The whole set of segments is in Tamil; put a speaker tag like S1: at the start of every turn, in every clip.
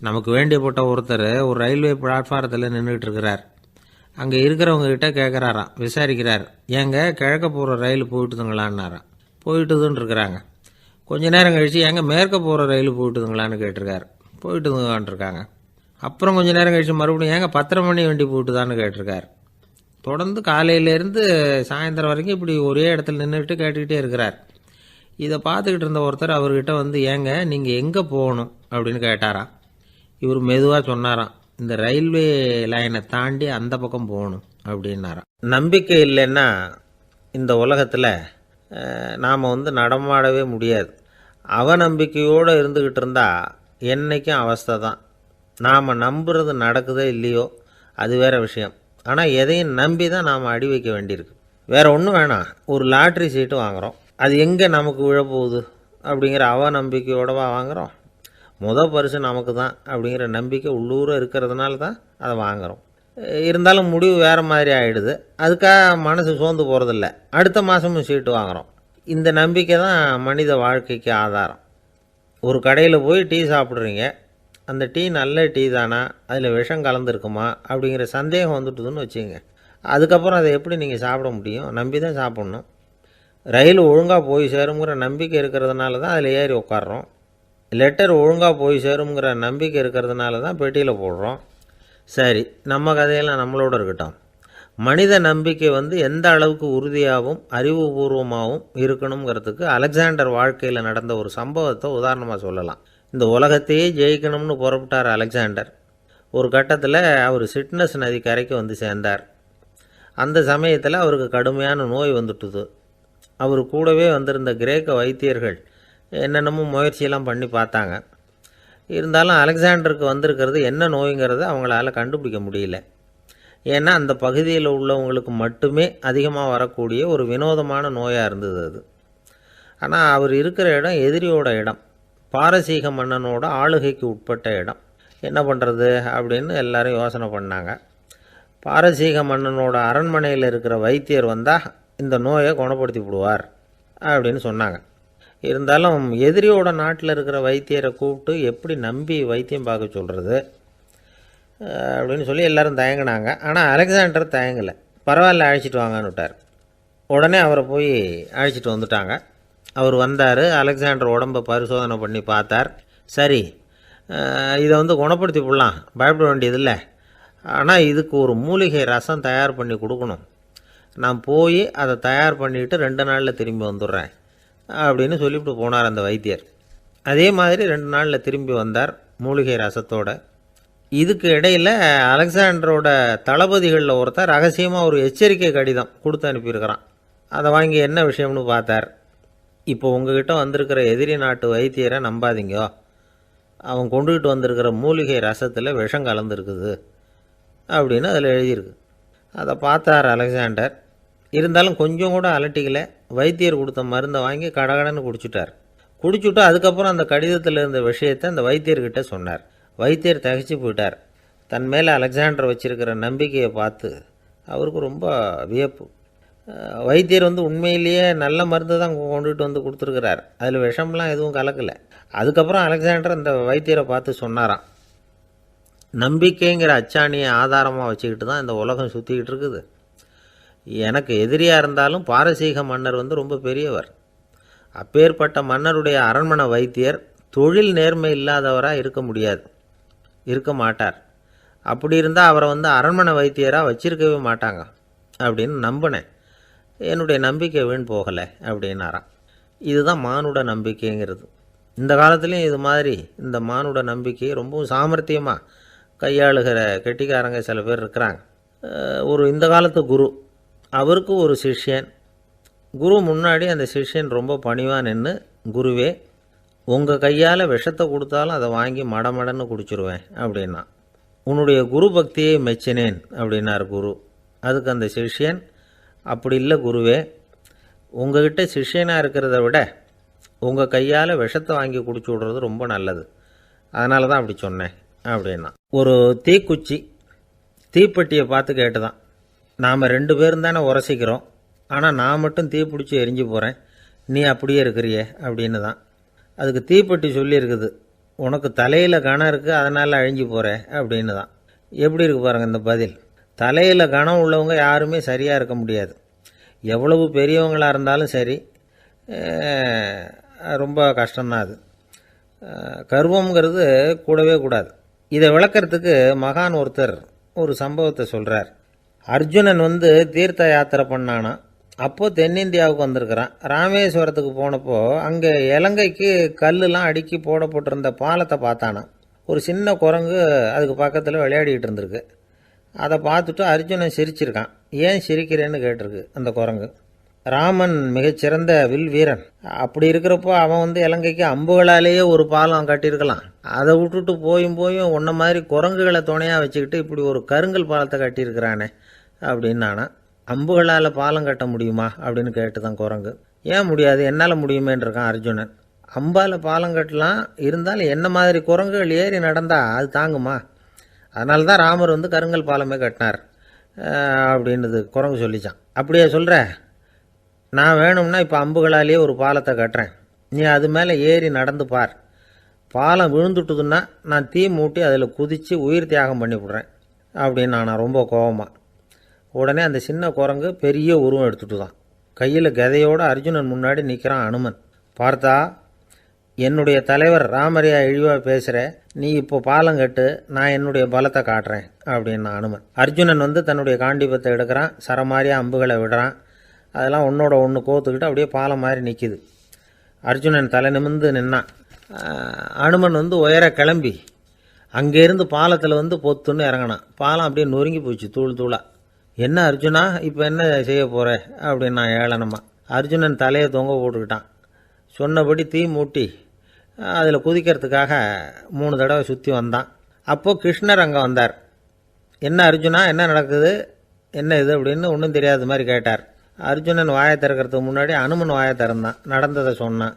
S1: நமக்கு வேண்டியப்பட்ட ஒருத்தர் ஒரு ரயில்வே பிளாட்ஃபாரத்தில் நின்றுட்டு இருக்கிறார் அங்கே இருக்கிறவங்கக்கிட்ட கேட்குறாராம் விசாரிக்கிறார். ஏங்க கிழக்க போகிற ரயில் போயிட்டுதுங்களான்னாராம். போயிட்டுதுன்னு இருக்கிறாங்க கொஞ்ச நேரம் கழித்து ஏங்க மேற்க போகிற ரயில் போயிட்டுதுங்களான்னு கேட்டிருக்காரு. போயிட்டுதுங்களான் இருக்காங்க அப்புறம் கொஞ்ச நேரம் கழித்து மறுபடியும் ஏங்க பத்தரை மணி வண்டி போயிட்டுதான்னு கேட்டிருக்கார். தொடர்ந்து காலையிலேருந்து சாயந்தரம் வரைக்கும் இப்படி ஒரே இடத்துல நின்றுட்டு கேட்டுக்கிட்டே இருக்கிறார். இதை பார்த்துக்கிட்டு இருந்த ஒருத்தர் அவர்கிட்ட வந்து ஏங்க நீங்கள் எங்கே போகணும்? அப்படின்னு கேட்டாராம். இவர் மெதுவாக சொன்னாராம் இந்த ரயில்வே லைனை தாண்டி அந்த பக்கம் போகணும் அப்படின்னாராம். நம்பிக்கை இல்லைன்னா இந்த உலகத்தில் நாம் வந்து நடமாடவே முடியாது. அவநம்பிக்கையோடு இருந்துக்கிட்டு இருந்தால் என்றைக்கும் அவஸ்தை தான். நாம் நம்புறது நடக்குதோ இல்லையோ அது வேற விஷயம். ஆனால் எதையும் நம்பி தான் நாம் அடி வைக்க வேண்டியிருக்கு. வேறு ஒன்றும் வேணாம். ஒரு லாட்ரி சீட்டு வாங்குகிறோம் அது எங்கே நமக்கு விழப்போகுது? அப்படிங்கிற அவநம்பிக்கையோடவா வாங்குகிறோம் முதல் பரிசு நமக்கு தான் அப்படிங்கிற நம்பிக்கை உள்ளூர இருக்கிறதுனால தான் அதை வாங்குகிறோம் இருந்தாலும் முடிவு வேறு மாதிரி ஆகிடுது அதுக்காக மனசு சோர்ந்து போகிறதில்ல அடுத்த மாதமும் சீட்டு வாங்குகிறோம் இந்த நம்பிக்கை தான் மனித வாழ்க்கைக்கு ஆதாரம். ஒரு கடையில் போய் டீ சாப்பிட்றீங்க. அந்த டீ நல்ல டீ தானா? அதில் விஷம் கலந்துருக்குமா? அப்படிங்கிற சந்தேகம் வந்துட்டுதுன்னு வச்சுங்க அதுக்கப்புறம் அதை எப்படி நீங்கள் சாப்பிட முடியும்? நம்பி தான் சாப்பிட்ணும். ரயில் ஒழுங்காக போய் சேருங்கிற நம்பிக்கை இருக்கிறதுனால தான் அதில் ஏறி உட்காடுறோம் லெட்டர் ஒழுங்காக போய் சேருங்கிற நம்பிக்கை இருக்கிறதுனால தான் பெட்டியில் போடுறோம். சரி நம்ம கதையெல்லாம் நம்மளோட இருக்கட்டும். மனித நம்பிக்கை வந்து எந்த அளவுக்கு உறுதியாகவும் அறிவுபூர்வமாகவும் இருக்கணுங்கிறதுக்கு அலெக்சாண்டர் வாழ்க்கையில் நடந்த ஒரு சம்பவத்தை உதாரணமாக சொல்லலாம். இந்த உலகத்தையே ஜெயிக்கணும்னு புறப்பட்டார் அலெக்சாண்டர். ஒரு கட்டத்தில் அவர் சிட்னஸ் நதி கரைக்கு வந்து சேர்ந்தார். அந்த சமயத்தில் அவருக்கு கடுமையான நோய் வந்துட்டுது. அவர் கூடவே வந்திருந்த கிரேக்க வைத்தியர்கள் என்னென்னமோ முயற்சியெல்லாம் பண்ணி பார்த்தாங்க. இருந்தாலும் அலெக்சாண்டருக்கு வந்திருக்கிறது என்ன நோய்ங்கிறத அவங்களால கண்டுபிடிக்க முடியல. ஏன்னா அந்த பகுதியில் உள்ளவங்களுக்கு மட்டுமே அதிகமாக வரக்கூடிய ஒரு வினோதமான நோயாக இருந்தது அது. ஆனால் அவர் இருக்கிற இடம் எதிரியோட இடம். பாரசீக மன்னனோட ஆளுகைக்கு உட்பட்ட இடம். என்ன பண்ணுறது அப்படின்னு எல்லாரும் யோசனை பண்ணாங்க. பாரசீக மன்னனோட அரண்மனையில் இருக்கிற வைத்தியர் வந்தால் இந்த நோயை குணப்படுத்தி விடுவார் அப்படின்னு சொன்னாங்க. இருந்தாலும் எதிரியோட நாட்டில் இருக்கிற வைத்தியரை கூப்பிட்டு எப்படி நம்பி வைத்தியம் பார்க்க சொல்கிறது அப்படின்னு சொல்லி எல்லோரும் தயங்கினாங்க. ஆனால் அலெக்சாண்டர் தயங்கலை. பரவாயில்ல அழைச்சிட்டு வாங்கன்னு விட்டார். உடனே அவரை போய் அழைச்சிட்டு வந்துட்டாங்க. அவர் வந்தார் அலெக்சாண்டர் உடம்பை பரிசோதனை பண்ணி பார்த்தார். சரி இதை வந்து குணப்படுத்தி விடலாம் பயப்பட வேண்டியதில்லை. ஆனால் இதுக்கு ஒரு மூலிகை ரசம் தயார் பண்ணி கொடுக்கணும். நான் போய் அதை தயார் பண்ணிவிட்டு ரெண்டு நாளில் திரும்பி வந்துடுறேன். அப்படின்னு சொல்லிவிட்டு போனார் அந்த வைத்தியர். அதே மாதிரி ரெண்டு நாளில் திரும்பி வந்தார் மூலிகை ரசத்தோட. இதுக்கு இடையில் அலெக்சாண்டரோட தளபதிகளில் ஒருத்தர் ரகசியமாக ஒரு எச்சரிக்கை கடிதம் கொடுத்து அனுப்பியிருக்கிறான். அதை வாங்கி என்ன விஷயம்னு பார்த்தார். இப்போ உங்ககிட்ட வந்திருக்கிற எதிரி நாட்டு வைத்தியரை நம்பாதீங்கோ. அவன் கொண்டுகிட்டு வந்திருக்கிற மூலிகை ரசத்தில் விஷம் கலந்துருக்குது அப்படின்னு அதில் எழுதியிருக்கு. அதை பார்த்தார் அலெக்சாண்டர். இருந்தாலும் கொஞ்சம் கூட அலட்டிக்கலை. வைத்தியர் கொடுத்த மருந்தை வாங்கி கடகடன்னு குடிச்சிட்டார். குடிச்சுட்டு அதுக்கப்புறம் அந்த கடிதத்தில் இருந்த விஷயத்தை அந்த வைத்தியர்கிட்ட சொன்னார். வைத்தியர் தகச்சு போயிட்டார். தன் மேலே அலெக்சாண்டர் வச்சுருக்கிற நம்பிக்கையை பார்த்து அவருக்கு ரொம்ப வியப்பு. வைத்தியர் வந்து உண்மையிலேயே நல்ல மருந்து தான் கொண்டுகிட்டு வந்து கொடுத்துருக்கிறார். அதில் விஷம்லாம் எதுவும் கலக்கலை. அதுக்கப்புறம் அலெக்சாண்டர் அந்த வைத்தியரை பார்த்து சொன்னாராம். நம்பிக்கைங்கிற அச்சாணியை ஆதாரமாக வச்சுக்கிட்டு தான் இந்த உலகம் சுற்றிக்கிட்டு இருக்குது. எனக்கு எதிரியாக இருந்தாலும் பாரசீக மன்னர் வந்து ரொம்ப பெரியவர். அப்பேற்பட்ட மன்னருடைய அரண்மனை வைத்தியர் தொழில் நேர்மை இல்லாதவராக இருக்க முடியாது இருக்க மாட்டார். அப்படி இருந்தால் அவரை வந்து அரண்மனை வைத்தியராக வச்சிருக்கவே மாட்டாங்க அப்படின்னு நம்பினேன். என்னுடைய நம்பிக்கை வீண் போகலை அப்படின்னாராம். இதுதான் மானுட நம்பிக்கைங்கிறது. இந்த காலத்துலேயும் இது மாதிரி இந்த மானுட நம்பிக்கையை ரொம்பவும் சாமர்த்தியமாக கையாளுகிற கெட்டிக்காரங்க சில பேர் இருக்கிறாங்க. ஒரு இந்த காலத்து குரு அவருக்கு ஒரு சிஷ்யன். குரு முன்னாடி அந்த சிஷ்யன் ரொம்ப பணிவாக நின்று குருவே உங்கள் கையால் விஷத்தை கொடுத்தாலும் அதை வாங்கி மடமடன்னு குடிச்சிருவேன் அப்படின்னா. உன்னுடைய குரு பக்தியை மெச்சினேன் அப்படின்னார் குரு. அதுக்கு அந்த சிஷ்யன் அப்படி இல்லை குருவே உங்ககிட்ட சிஷ்யனாக இருக்கிறத விட உங்கள் கையால் விஷத்தை வாங்கி குடிச்சு விடுறது ரொம்ப நல்லது. அதனால தான் அப்படி சொன்னேன் அப்படின்னா. ஒரு தீக்குச்சி தீப்பெட்டியை பார்த்து கேட்டு தான் நாம் ரெண்டு பேரும் தானே உரசிக்கிறோம். ஆனால் நான் மட்டும் தீ பிடிச்சி எரிஞ்சு போகிறேன் நீ அப்படியே இருக்கிறியே அப்படின்னு தான். அதுக்கு தீப்பெட்டி சொல்லியிருக்குது உனக்கு தலையில் கணம் இருக்குது அதனால் அழிஞ்சு போகிற அப்படின்னு தான். எப்படி இருக்கு பாருங்கள் இந்த பதில். தலையில் கணம் உள்ளவங்க யாருமே சரியாக இருக்க முடியாது. எவ்வளவு பெரியவங்களாக இருந்தாலும் சரி ரொம்ப கஷ்டம்தான் அது. கருவம்ங்கிறது கூடவே கூடாது. இதை விளக்கறதுக்கு மகான் ஒருத்தர் ஒரு சம்பவத்தை சொல்கிறார் அர்ஜுனன் வந்து தீர்த்த யாத்திரை பண்ணானா. அப்போது தென்னிந்தியாவுக்கு வந்திருக்கிறான். ராமேஸ்வரத்துக்கு போனப்போ அங்கே இலங்கைக்கு கல்லுலாம் அடுக்கி போடப்பட்டிருந்த பாலத்தை பார்த்தானா. ஒரு சின்ன குரங்கு அதுக்கு பக்கத்தில் விளையாடிக்கிட்டு இருந்திருக்கு. அதை பார்த்துட்டு அர்ஜுனன் சிரிச்சிருக்கான். ஏன் சிரிக்கிறேன்னு கேட்டிருக்கு அந்த குரங்கு. ராமன் மிகச்சிறந்த வில் வீரன். அப்படி இருக்கிறப்போ அவன் வந்து இலங்கைக்கு அம்புகளாலேயே ஒரு பாலம் கட்டியிருக்கலாம். அதை விட்டுட்டு போயும் போயும் உன்ன மாதிரி குரங்குகளை துணையாக வச்சுக்கிட்டு இப்படி ஒரு கருங்கல் பாலத்தை கட்டியிருக்கிறானே. அப்படின்னானா அம்புகளால் பாலம் கட்ட முடியுமா அப்படின்னு கேட்டு தான் குரங்கு. ஏன் முடியாது? என்னால் முடியுமேன்னு இருக்கான் அர்ஜுனன். அம்பால் பாலம் கட்டலாம் இருந்தாலும் என்ன மாதிரி குரங்குகள் ஏறி நடந்தால் அது தாங்குமா? அதனால தான் ராமர் வந்து கருங்கல் பாலமே கட்டினார். அப்படின்றது அப்படின்னுது குரங்கு சொல்லிச்சான். அப்படியே சொல்கிற நான் வேணும்னா இப்போ அம்புகளாலேயே ஒரு பாலத்தை கட்டுறேன். நீ அது மேலே ஏறி நடந்து பார். பாலம் விழுந்துட்டுதுன்னா நான் தீ மூட்டி அதில் குதித்து உயிர் தியாகம் பண்ணி விட்றேன். அப்படின்னு நான் ரொம்ப கோவமாக உடனே அந்த சின்ன குரங்கு பெரிய உருவம் எடுத்துட்டு தான் கையில் கதையோடு அர்ஜுனன் முன்னாடி நிற்கிறான் அனுமன். பார்த்தா என்னுடைய தலைவர் ராமரியா இழிவாக பேசுகிற நீ இப்போ பாலம் கட்டு நான் என்னுடைய பலத்தை காட்டுறேன் அப்படின்னு அனுமன். அர்ஜுனன் வந்து தன்னுடைய காண்டிபத்தை எடுக்கிறான் சரமாரியாக அம்புகளை விடுறான். அதெல்லாம் ஒன்றோட ஒன்று கோத்துக்கிட்டு அப்படியே பாலம் மாதிரி நிற்கிது அர்ஜுனன் தலை நிமிர்ந்து நின்னான். அனுமன் வந்து உயர கிளம்பி அங்கேருந்து பாலத்தில் வந்து பொத்துன்னு இறங்கினான். பாலம் அப்படியே நொறுங்கி போச்சு தூள் தூளாக என்ன அர்ஜுனா இப்போ என்ன செய்ய போகிற அப்படின்னு நான் அர்ஜுனன் தலையை தொங்க போட்டுக்கிட்டான். சொன்னபடி தீ மூட்டி அதில் குதிக்கிறதுக்காக மூணு தடவை சுற்றி வந்தான். அப்போது கிருஷ்ணர் அங்கே வந்தார். என்ன அர்ஜுனா என்ன நடக்குது? என்ன இது அப்படின்னு ஒன்றும் தெரியாத மாதிரி கேட்டார். அர்ஜுனன் வாயை திறக்கிறதுக்கு முன்னாடி அனுமன் வாயை திறந்தான். நடந்ததை சொன்னான்.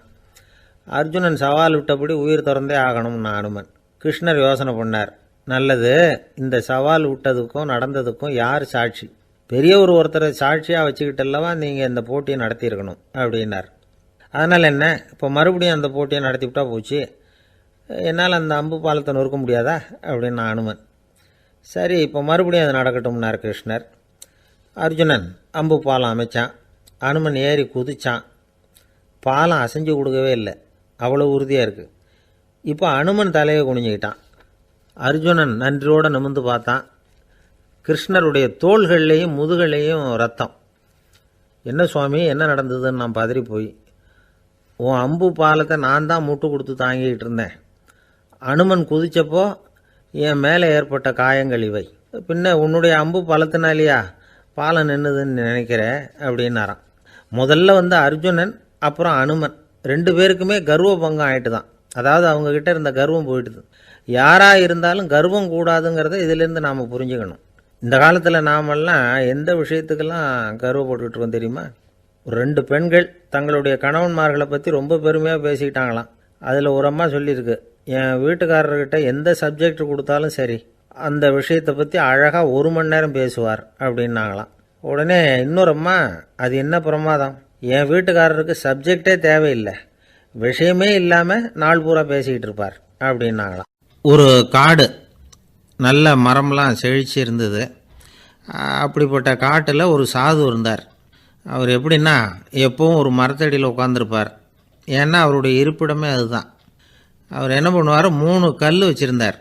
S1: அர்ஜுனன் சவால் விட்டபடி உயிர் திறந்தே ஆகணும்னு அனுமன். கிருஷ்ணர் யோசனை பண்ணார். நல்லது. இந்த சவால் விட்டதுக்கும் நடந்ததுக்கும் யார் சாட்சி? பெரியவர் ஒருத்தரை சாட்சியாக வச்சுக்கிட்டல்லவா நீங்கள் இந்த போட்டியை நடத்தியிருக்கணும் அப்படின்னார். அதனால் என்ன? இப்போ மறுபடியும் அந்த போட்டியை நடத்திவிட்டா போச்சு. என்னால் அந்த அம்பு பாலத்தை நொறுக்க முடியாதா? அப்படின்னு அனுமன். சரி இப்போ மறுபடியும் அது நடக்கட்டும்னார் கிருஷ்ணர். அர்ஜுனன் அம்பு பாலம் அமைச்சான். அனுமன் ஏறி குதிச்சான். பாலம் அசைஞ்சு கொடுக்கவே இல்லை. அவ்வளோ உறுதியாக இருக்குது இப்போ அனுமன் தலையை குனிஞ்சுக்கிட்டான். அர்ஜுனன் நன்றியோடு நிமிர்ந்து பார்த்தான். கிருஷ்ணருடைய தோள்கள்லேயும் முதுகள்லேயும் ரத்தம். என்ன சுவாமி என்ன நடந்ததுன்னு நான் பதறி போய் உன் அம்பு பாலத்தை நான் தான் முட்டு கொடுத்து தாங்கிக்கிட்டு இருந்தேன். அனுமன் குதித்தப்போ என் மேலே ஏற்பட்ட காயங்கள் இவை. பின்ன உன்னுடைய அம்பு பலத்தினாலேயா பாலம் நின்றுதுன்னு நினைக்கிற? அப்படின்னாரான் முதல்ல வந்து அர்ஜுனன் அப்புறம் அனுமன். ரெண்டு பேருக்குமே கர்வ பங்கம் ஆயிட்டு தான் அதாவது அவங்கக்கிட்ட இருந்த கர்வம் போயிட்டுது. யாராக இருந்தாலும் கர்வம் கூடாதுங்கிறத இதிலேருந்து நாம் புரிஞ்சுக்கணும். இந்த காலத்தில் நாமெல்லாம் எந்த விஷயத்துக்கெல்லாம் கர்வப்பட்டுக்கிட்டு இருக்கோம் தெரியுமா? ஒரு ரெண்டு பெண்கள் தங்களுடைய கணவன்மார்களை பற்றி ரொம்ப பெருமையாக பேசிக்கிட்டாங்களாம். அதில் ஒரு அம்மா சொல்லியிருக்கு என் வீட்டுக்காரர்கிட்ட எந்த சப்ஜெக்ட் கொடுத்தாலும் சரி அந்த விஷயத்தை பற்றி அழகாக ஒரு மணி நேரம் பேசுவார் அப்படின்னாங்களாம். உடனே இன்னொரு அம்மா அது என்ன பிரமாதம்? என் வீட்டுக்காரருக்கு சப்ஜெக்டே தேவையில்லை. விஷயமே இல்லாமல் நாள் பூரா பேசிக்கிட்டு இருப்பார் அப்படின்னாங்களாம். ஒரு காடு நல்ல மரம்லாம் செழிச்சு இருந்தது அப்படிப்பட்ட காட்டில் ஒரு சாது இருந்தார். அவர் எப்படின்னா எப்பவும் ஒரு மரத்தடியில் உட்காந்துருப்பார் ஏன்னா அவருடைய இருப்பிடமே அதுதான். அவர் என்ன பண்ணுவார்? மூணு கல் வச்சுருந்தார்.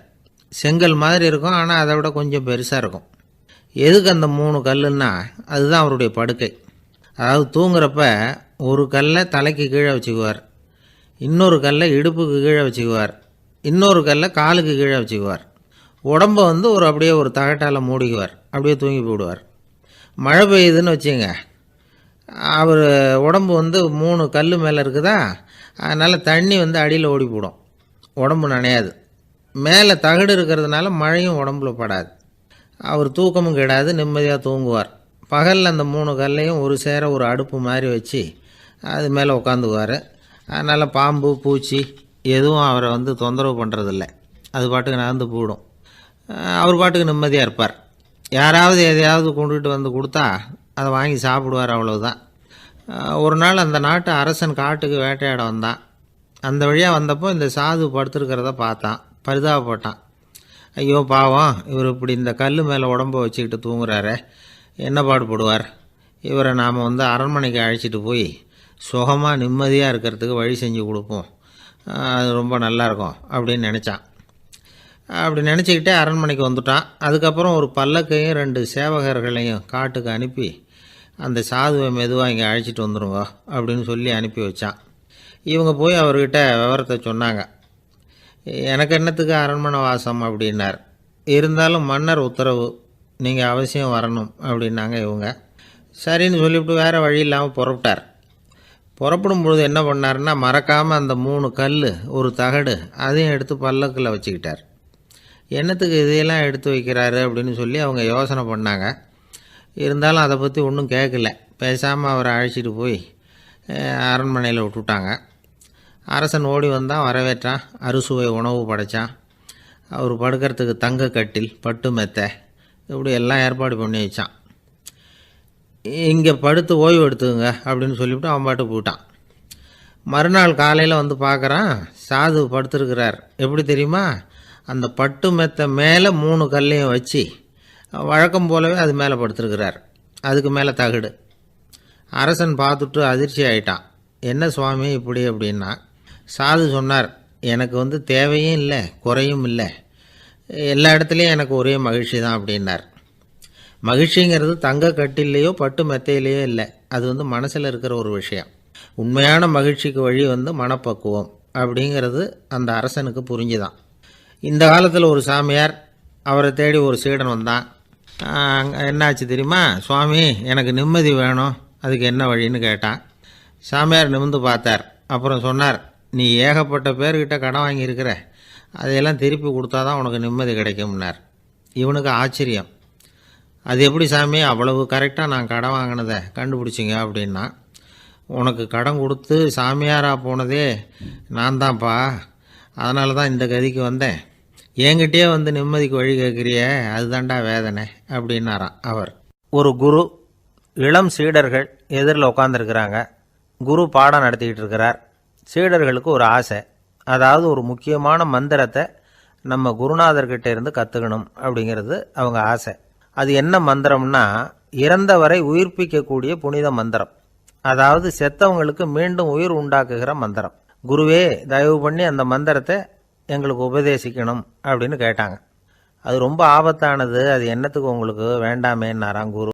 S1: செங்கல் மாதிரி இருக்கும் ஆனால் அதை விட கொஞ்சம் பெருசாக இருக்கும். எதுக்கு அந்த மூணு கல்லுன்னா அதுதான் அவருடைய படுக்கை. அதாவது தூங்குறப்ப ஒரு கல்லை தலைக்கு கீழே வச்சுக்குவார். இன்னொரு கல்லை இடுப்புக்கு கீழே வச்சுக்குவார். இன்னொரு கல்லை காலுக்கு கீழே வச்சுக்குவார். உடம்ப வந்து ஒரு அப்படியே ஒரு தகட்டால் மூடிக்குவார். அப்படியே தூங்கி போடுவார் மழை பெய்யுதுன்னு வச்சுங்க. அவர் உடம்பு வந்து மூணு கல் மேலே இருக்குதா? அதனால் தண்ணி வந்து அடியில் ஓடி போடும் உடம்பு நனையாது. மேலே தகடு இருக்கிறதுனால மழையும் உடம்புல படாது. அவர் தூக்கமும் கெடாது நிம்மதியாக தூங்குவார். பகலில் அந்த மூணு கல்லையும் ஒரு சேர ஒரு அடுப்பு மாதிரி வச்சு அது மேலே உட்காந்துக்குவார் அதனால் பாம்பு பூச்சி எதுவும் அவரை வந்து தொந்தரவு பண்ணுறதில்ல அது பாட்டுக்கு நடந்து போடும் அவர் பாட்டுக்கு நிம்மதியாக இருப்பார். யாராவது எதையாவது கொண்டுகிட்டு வந்து கொடுத்தா அதை வாங்கி சாப்பிடுவார் அவ்வளவுதான். ஒரு நாள் அந்த நாட்டு அரசன் காட்டுக்கு வேட்டையாட வந்தான். அந்த வழியாக வந்தப்போ இந்த சாது படுத்துருக்கிறத பார்த்தான். பரிதாபப்பட்டான். ஐயோ பாவம் இவர் இப்படி இந்த கல் மேலே உடம்ப வச்சுக்கிட்டு தூங்குறாரு. என்ன பாடுபடுவார்? இவரை நாம் வந்து அரண்மனைக்கு அழைச்சிட்டு போய் சுகமாக நிம்மதியாக இருக்கிறதுக்கு வழி செஞ்சு கொடுப்போம். அது ரொம்ப நல்லாயிருக்கும் அப்படின்னு நினச்சான். அப்படி நினச்சிக்கிட்டே அரண்மனைக்கு வந்துட்டான். அதுக்கப்புறம் ஒரு பல்லக்கையும் ரெண்டு சேவகர்களையும் காட்டுக்கு அனுப்பி அந்த சாதுவை மெதுவாக இங்கே அழைச்சிட்டு வந்துடுங்க அப்படின்னு சொல்லி அனுப்பி வச்சான். இவங்க போய் அவர்கிட்ட விவரத்தை சொன்னாங்க. எனக்கு என்னத்துக்கு அரண்மனை வாசம் அப்படின்னார். இருந்தாலும் மன்னர் உத்தரவு நீங்கள் அவசியம் வரணும் அப்படின்னாங்க இவங்க. சரின்னு சொல்லிவிட்டு வேறு வழி இல்லாமல் புறப்பட்டார். புறப்படும் பொழுது என்ன பண்ணாருன்னா மறக்காமல் அந்த மூணு கல் ஒரு தகடு அதையும் எடுத்து பல்லக்கில் வச்சுக்கிட்டார். என்னத்துக்கு இதையெல்லாம் எடுத்து வைக்கிறாரு அப்படின்னு சொல்லி அவங்க யோசனை பண்ணாங்க. இருந்தாலும் அதை பற்றி ஒன்றும் கேட்கல பேசாமல் அவரை அழைச்சிட்டு போய் அரண்மனையில் விட்டுட்டாங்க. அரசன் ஓடி வந்தான் வரவேற்றான். அறுசுவை உணவு படைச்சான். அவர் படுக்கிறதுக்கு தங்க கட்டில் பட்டு மெத்தை இப்படி எல்லாம் ஏற்பாடு பண்ணி வச்சான். இங்கே படுத்து ஓய்வு எடுத்துங்க அப்படின்னு சொல்லிவிட்டு அவன் பாட்டு போயிட்டான். மறுநாள் காலையில் வந்து பார்க்குறான் சாது படுத்துருக்கிறார். எப்படி தெரியுமா? அந்த பட்டு மெத்தை மேலே மூணு கல்லையும் வச்சு வழக்கம் போலவே அது மேலே படுத்துருக்கிறார். அதுக்கு மேலே தகடு. அரசன் பார்த்துட்டு அதிர்ச்சி ஆயிட்டான். என்ன சுவாமி இப்படி அப்படின்னா சாது சொன்னார் எனக்கு வந்து தேவையும் இல்லை குறையும் இல்லை. எல்லா இடத்துலையும் எனக்கு ஒரே மகிழ்ச்சி தான் அப்படின்னார். மகிழ்ச்சிங்கிறது தங்க கட்டிலேயோ பட்டு மெத்தையிலேயோ இல்லை. அது வந்து மனசில் இருக்கிற ஒரு விஷயம். உண்மையான மகிழ்ச்சிக்கு வழி வந்து மனப்பக்குவம் அப்படிங்கிறது அந்த அரசனுக்கு புரிஞ்சுதான். இந்த காலத்தில் ஒரு சாமியார் அவரை தேடி ஒரு சீடன் வந்தான். என்னாச்சு தெரியுமா? சுவாமி எனக்கு நிம்மதி வேணும். அதுக்கு என்ன வழின்னு கேட்டான். சாமியார் நிமிர்ந்து பார்த்தார். அப்புறம் சொன்னார் நீ ஏகப்பட்ட பேர்கிட்ட கடன் வாங்கியிருக்கிற. அதையெல்லாம் திருப்பி கொடுத்தா தான் உனக்கு நிம்மதி கிடைக்கும்னார். இவனுக்கு ஆச்சரியம். அது எப்படி சாமி? அவ்வளவு கரெக்டாக நான் கடன் வாங்கினதை கண்டுபிடிச்சிங்க அப்படின்னா உனக்கு கடன் கொடுத்து சாமியாராக போனதே நான் தான்ப்பா. அதனால தான் இந்த கதிக்கு வந்தேன். என்கிட்டயே வந்து நிம்மதிக்கு வழி கேட்குறியே அதுதான்டா வேதனை அப்படின்னாராம் அவர். ஒரு குரு இளம் சீடர்கள் எதிரில் உட்காந்துருக்கிறாங்க குரு பாடம் நடத்திக்கிட்டு இருக்கிறார். சீடர்களுக்கு ஒரு ஆசை. அதாவது ஒரு முக்கியமான மந்திரத்தை நம்ம குருநாதர்கிட்ட இருந்து கற்றுக்கணும் அப்படிங்கிறது அவங்க ஆசை. அது என்ன மந்திரம்னா இறந்தவரை உயிர்ப்பிக்கக்கூடிய புனித மந்திரம். அதாவது செத்தவங்களுக்கு மீண்டும் உயிர் உண்டாக்குகிற மந்திரம். குருவே தயவு பண்ணி அந்த மந்திரத்தை எங்களுக்கு உபதேசிக்கணும் அப்படின்னு கேட்டாங்க. அது ரொம்ப ஆபத்தானது. அது என்னத்துக்கு உங்களுக்கு? வேண்டாமேன்னாராம் குரு.